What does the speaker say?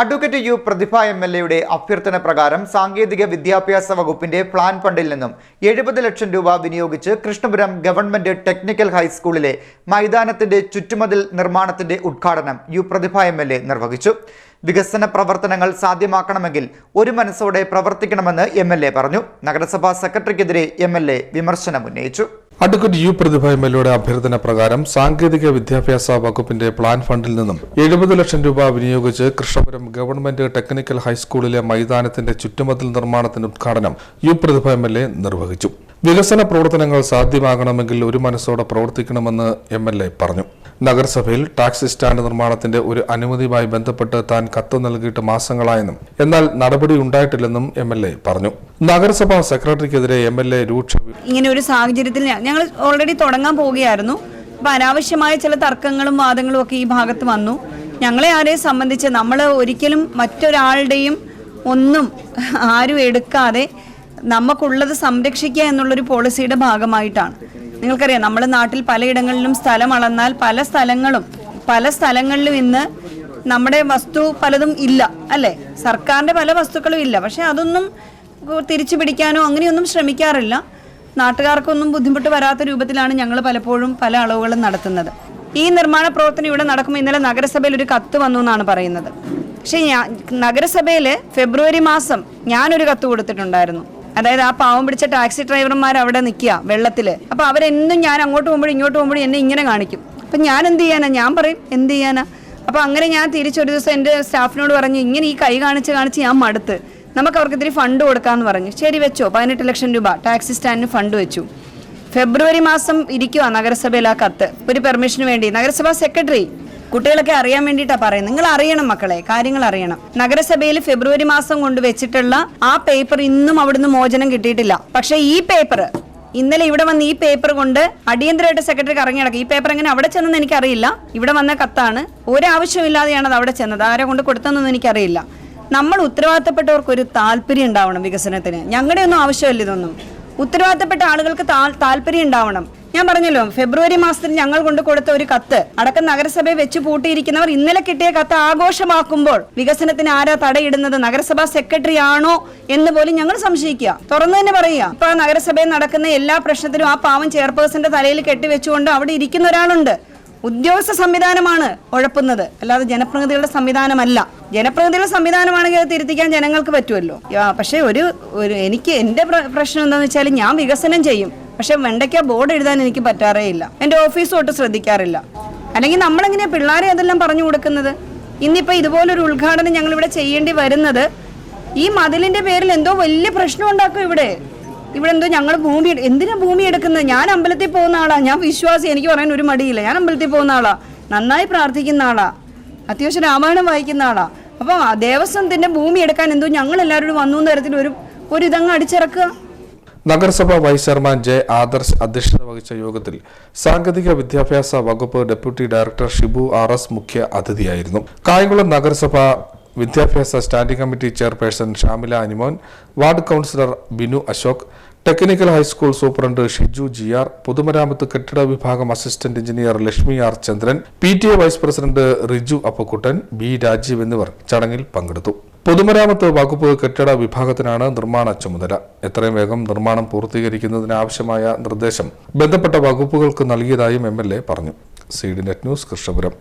Advocate U Prathibha M L എയുടെ അഭ്യർത്ഥന പ്രകാരം സാങ്കേതിക വിദ്യാഭ്യാസ വകുപ്പിന്റെ പ്ലാൻ ഫണ്ടിൽ നിന്നും എഴുപത് ലക്ഷം രൂപ വിനിയോഗിച്ച് കൃഷ്ണപുരം ഗവൺമെന്റ് ടെക്നിക്കൽ ഹൈസ്കൂളിലെ മൈതാനത്തിന്റെ ചുറ്റുമതിൽ നിർമ്മാണത്തിന്റെ ഉദ്ഘാടനം U Prathibha M L A നിർവഹിച്ചു. വികസന പ്രവർത്തനങ്ങൾ സാധ്യമാക്കണമെങ്കിൽ ഒരു മനസ്സോടെ പ്രവർത്തിക്കണമെന്ന് എം പറഞ്ഞു. നഗരസഭാ സെക്രട്ടറിക്കെതിരെ എം എൽ എ വിമർശനം ഉന്നയിച്ചു അഡ്വക്കേറ്റ് യു പ്രതിഭ എം എൽഎയുടെ അഭ്യർത്ഥന പ്രകാരം സാങ്കേതിക വിദ്യാഭ്യാസ വകുപ്പിന്റെ പ്ലാൻ ഫണ്ടിൽ നിന്നും എഴുപത് ലക്ഷം രൂപ വിനിയോഗിച്ച് കൃഷ്ണപുരം ഗവൺമെന്റ് ടെക്നിക്കൽ ഹൈസ്കൂളിലെ മൈതാനത്തിന്റെ ചുറ്റുമതിൽ നിർമ്മാണത്തിന് ഉദ്ഘാടനം U Prathibha M L A നിർവഹിച്ചു. വികസന പ്രവർത്തനങ്ങൾ സാധ്യമാകണമെങ്കിൽ ഒരു മനസ്സോടെ പ്രവർത്തിക്കണമെന്ന് എം എൽ എ പറഞ്ഞു. നഗരസഭയിൽ ടാക്സി സ്റ്റാൻഡ് നിർമ്മാണത്തിന്റെ ഒരു അനുമതിയുമായി ബന്ധപ്പെട്ട് താൻ കത്ത് നൽകിയിട്ട് മാസങ്ങളായെന്നും എന്നാൽ നടപടി ഉണ്ടായിട്ടില്ലെന്നും എം എൽ എ പറഞ്ഞു. നഗരസഭാ സെക്രട്ടറിക്കെതിരെ എം എൽ എ രൂക്ഷ ഇങ്ങനെ ഒരു സാഹചര്യത്തിൽ ഞങ്ങൾ ഓൾറെഡി തുടങ്ങാൻ പോവുകയായിരുന്നു അപ്പം അനാവശ്യമായ ചില തർക്കങ്ങളും വാദങ്ങളും ഒക്കെ ഈ ഭാഗത്ത് വന്നു. ഞങ്ങളെ ആരെയും സംബന്ധിച്ച് നമ്മൾ ഒരിക്കലും മറ്റൊരാളുടെയും ഒന്നും ആരും എടുക്കാതെ നമുക്കുള്ളത് സംരക്ഷിക്കുക എന്നുള്ളൊരു പോളിസിയുടെ ഭാഗമായിട്ടാണ്. നിങ്ങൾക്കറിയാം നമ്മുടെ നാട്ടിൽ പലയിടങ്ങളിലും സ്ഥലം അളന്നാൽ പല സ്ഥലങ്ങളും പല സ്ഥലങ്ങളിലും ഇന്ന് നമ്മുടെ വസ്തു പലതും ഇല്ല അല്ലേ? സർക്കാരിന്റെ പല വസ്തുക്കളും ഇല്ല. പക്ഷെ അതൊന്നും തിരിച്ചു പിടിക്കാനോ അങ്ങനെയൊന്നും ശ്രമിക്കാറില്ല. നാട്ടുകാർക്കൊന്നും ബുദ്ധിമുട്ട് വരാത്ത രൂപത്തിലാണ് ഞങ്ങൾ പലപ്പോഴും പല അളവുകളും നടത്തുന്നത്. ഈ നിർമ്മാണ പ്രവർത്തനം ഇവിടെ നടക്കുമ്പോൾ ഇന്നലെ നഗരസഭയിൽ ഒരു കത്ത് വന്നു എന്നാണ് പറയുന്നത്. പക്ഷേ ഞാൻ നഗരസഭയിൽ ഫെബ്രുവരി മാസം ഞാനൊരു കത്ത് കൊടുത്തിട്ടുണ്ടായിരുന്നു. അതായത് ആ പാവം പിടിച്ച ടാക്സി ഡ്രൈവർമാർ അവിടെ നിൽക്കുക വെള്ളത്തിൽ അപ്പോൾ അവരെന്നും ഞാൻ അങ്ങോട്ട് പോകുമ്പോഴും ഇങ്ങോട്ട് പോകുമ്പോഴും എന്നെ ഇങ്ങനെ കാണിക്കും. അപ്പം ഞാൻ എന്ത് ചെയ്യാനാ? ഞാൻ പറയും എന്ത് ചെയ്യാനാ? അപ്പോൾ അങ്ങനെ ഞാൻ തിരിച്ചൊരു ദിവസം എന്റെ സ്റ്റാഫിനോട് പറഞ്ഞു ഇങ്ങനെ ഈ കൈ കാണിച്ച് കാണിച്ച് ഞാൻ മടുത്ത്. നമുക്ക് അവർക്ക് ഇത്തിരി ഫണ്ട് കൊടുക്കാമെന്ന് പറഞ്ഞു. ശരി വെച്ചോ. പതിനെട്ട് ലക്ഷം രൂപ. ടാക്സി സ്റ്റാൻഡിന് ഫണ്ട് വെച്ചു. ഫെബ്രുവരി മാസം ഇരിക്കുക നഗരസഭയിൽ ആ കത്ത്. ഒരു പെർമിഷന് വേണ്ടി. നഗരസഭാ സെക്രട്ടറി കുട്ടികളൊക്കെ അറിയാൻ വേണ്ടിയിട്ടാണ് പറയുന്നത്. നിങ്ങൾ അറിയണം മക്കളെ കാര്യങ്ങൾ അറിയണം. നഗരസഭയിൽ ഫെബ്രുവരി മാസം കൊണ്ട് വെച്ചിട്ടുള്ള ആ പേപ്പർ ഇന്നും അവിടുന്ന് മോചനം കിട്ടിയിട്ടില്ല. പക്ഷേ ഈ പേപ്പർ ഇന്നലെ ഇവിടെ വന്ന് ഈ പേപ്പർ കൊണ്ട് അടിയന്തരമായിട്ട് സെക്രട്ടറി ഇറങ്ങി നടക്കും. ഈ പേപ്പർ എങ്ങനെ അവിടെ ചെന്നെന്ന് എനിക്കറിയില്ല. ഇവിടെ വന്ന കത്താണ്. ഒരാവശ്യമില്ലാതെയാണ് അത് അവിടെ ചെന്നത്. ആരെ കൊണ്ട് കൊടുത്തതെന്നൊന്നും എനിക്കറിയില്ല. നമ്മൾ ഉത്തരവാദിത്തപ്പെട്ടവർക്ക് ഒരു താല്പര്യം ഉണ്ടാവണം വികസനത്തിന്. ഞങ്ങളുടെ ഒന്നും ആവശ്യമില്ല ഇതൊന്നും. ഉത്തരവാദിത്തപ്പെട്ട ആളുകൾക്ക് താല്പര്യം ഉണ്ടാവണം. ഞാൻ പറഞ്ഞല്ലോ ഫെബ്രുവരി മാസത്തിൽ ഞങ്ങൾ കൊണ്ട് കൊടുത്ത ഒരു കത്ത്. അടക്കം നഗരസഭയെ വെച്ച് പൂട്ടിയിരിക്കുന്നവർ ഇന്നലെ കിട്ടിയ കത്ത് ആഘോഷമാക്കുമ്പോൾ വികസനത്തിന് ആരാ തടയിടുന്നത്? നഗരസഭാ സെക്രട്ടറി ആണോ എന്ന് പോലും ഞങ്ങൾ സംശയിക്കുക. തുറന്നു തന്നെ പറയുക. ഇപ്പൊ ആ നഗരസഭയിൽ നടക്കുന്ന എല്ലാ പ്രശ്നത്തിലും ആ പാവം ചെയർപേഴ്സന്റെ തലയിൽ കെട്ടിവെച്ചുകൊണ്ട് അവിടെ ഇരിക്കുന്ന ഒരാളുണ്ട്. ഉദ്യോഗസ്ഥ സംവിധാനമാണ് ഉഴപ്പുന്നത് അല്ലാതെ ജനപ്രതിനിധികളുടെ സംവിധാനമല്ല. ജനപ്രതിനിധികളുടെ സംവിധാനമാണെങ്കിൽ അത് തിരുത്തിക്കാൻ ജനങ്ങൾക്ക് പറ്റുമല്ലോ. പക്ഷെ ഒരു എനിക്ക് എന്റെ പ്രശ്നം എന്താണെന്ന് വെച്ചാൽ ഞാൻ വികസനം ചെയ്യും. പക്ഷെ വെണ്ടയ്ക്ക ബോർഡ് എഴുതാൻ എനിക്ക് പറ്റാറേ ഇല്ല. എന്റെ ഓഫീസ് തൊട്ട് ശ്രദ്ധിക്കാറില്ല. അല്ലെങ്കിൽ നമ്മളെങ്ങനെയാ പിള്ളേരെ അതെല്ലാം പറഞ്ഞു കൊടുക്കുന്നത്? ഇന്നിപ്പോൾ ഇതുപോലൊരു ഉദ്ഘാടനം ഞങ്ങളിവിടെ ചെയ്യേണ്ടി വരുന്നത് ഈ മതിലിന്റെ പേരിൽ എന്തോ വലിയ പ്രശ്നം ഉണ്ടാക്കും ഇവിടെ. ഇവിടെ എന്തോ ഞങ്ങൾ ഭൂമി എന്തിനാ ഭൂമി എടുക്കുന്നത്? ഞാൻ അമ്പലത്തിൽ പോകുന്ന ആളാ. ഞാൻ വിശ്വാസി. എനിക്ക് പറയാൻ ഒരു മടിയില്ല. ഞാൻ അമ്പലത്തിൽ പോകുന്ന ആളാ. നന്നായി പ്രാർത്ഥിക്കുന്ന ആളാ. അത്യാവശ്യം രാമായണം വായിക്കുന്ന ആളാ. അപ്പം ആ ദേവസ്വത്തിന്റെ ഭൂമി എടുക്കാൻ എന്തോ ഞങ്ങൾ എല്ലാവരും വന്നു തരത്തിൽ ഒരു ഒരു ഇതങ്ങ് അടിച്ചിറക്കുക. നഗരസഭ വൈസ് ചെയർമാൻ ജെ ആദർശ് അധ്യക്ഷത വഹിച്ച യോഗത്തിൽ സാങ്കേതിക വിദ്യാഭ്യാസ വകുപ്പ് deputy director Shibu R S മുഖ്യ അതിഥിയായിരുന്നു. കായംകുളം നഗരസഭ വിദ്യാഭ്യാസ standing committee chairperson Shamila Animon ward councillor Binu Ashok technical high school superintendent Shiju G R പൊതുമരാമത്ത് കെട്ടിട വിഭാഗം assistant engineer Lakshmi R Chandran P T A vice president Riju Appakuttan B Rajeev എന്നിവർ ചടങ്ങിൽ പങ്കെടുത്തു. പൊതുമരാമത്ത് വകുപ്പ് കെട്ടിട വിഭാഗത്തിനാണ് നിർമ്മാണ ചുമതല. എത്രയും വേഗം നിർമ്മാണം പൂർത്തീകരിക്കുന്നതിനാവശ്യമായ നിർദ്ദേശം ബന്ധപ്പെട്ട വകുപ്പുകൾക്ക് നൽകിയതായും എം എൽ എ പറഞ്ഞു. C D net news Krishnapuram.